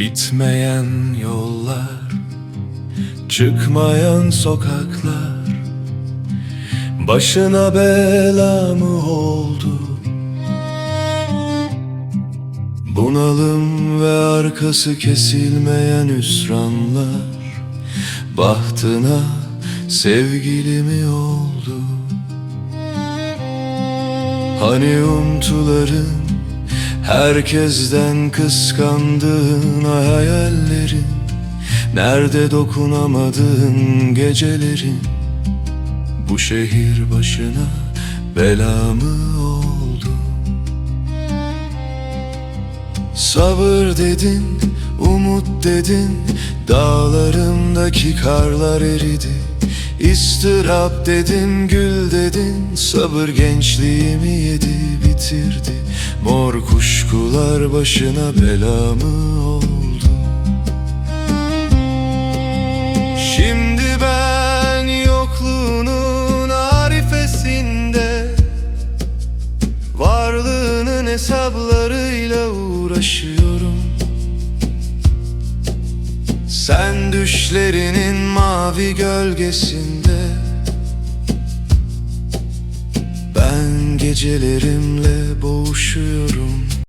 Bitmeyen yollar Çıkmayan sokaklar Başına bela mı oldu? Bunalım ve arkası kesilmeyen hüsranlar Bahtına sevgili mi oldu? Hani umtuların Herkesten kıskandığın hayallerin Nerede dokunamadığın gecelerin? Bu şehir başına bela mı oldu? Sabır dedin, umut dedin Dağlarımdaki karlar eridi. İstırap dedin, gül dedin Sabır gençliğimi yedi, bitirdi. Mor kuşkular başına bela mı oldu? Şimdi ben yokluğunun arifesinde Varlığının hesaplarıyla uğraşıyorum Sen düşlerinin mavi gölgesinde Ben gecelerimle boğuşuyorum